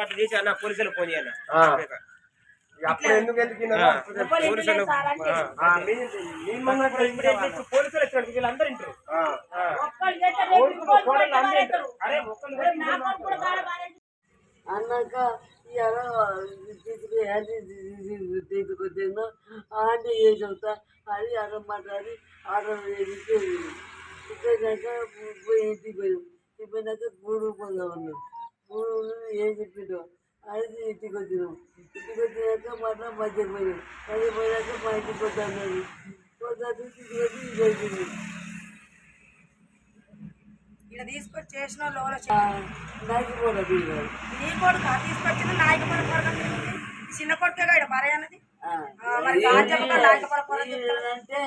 అట్లా చేసి అన్న పోలీసులు ఫోన్ చేయన్న ఆ. అప్పుడు ఎందుకు ఎందుకు విన్నారో ఆ. అప్పుడు తెలుసు. పోలీసులు సారంటే. ఆ. ఆ, మీ- మీ ముందు ఇప్పుడు ఇప్పుడు ఏంటి? ఇప్పుడు పోలీసులు వచ్చాడు వీళ్ళందరూ ఇంటారు ఆ. ఆ. ఒక్కళ్ళు చేస్తే రేపు కోడికి ఇంకోళ్ళు కోడలు బయట అందరూ పడేస్తారు. ఇంటారు. అరే ఒక్కళ్ళు రేపు నా కొడుకు కూడా బాగా బాగా అన్నాక తీసుకుని ఆంటీ తీసుకొచ్చాను ఆంటీ ఏం చెబుతా అది అన్నం మాట్లాడి ఆర్డర్ పోయి ఇంటికి పోయాం పోయినాక గూడు పోదాం ఉన్నాం గూడు ఏం చెప్పిండో అది ఇంటికి వచ్చినాం ఇంటికి వచ్చినాక మళ్ళీ మధ్యకి పోయినాం మా ఇంటికి వద్దాను వద్దా తీసుకొచ్చి ఇది అయిపోయింది ఇక్కడ తీసుకొచ్చి చేసిన తీయాలి నీ కొడుకు తీసుకొచ్చిన చిన్న కొడుకే ఇక్కడ అన్నది అంటే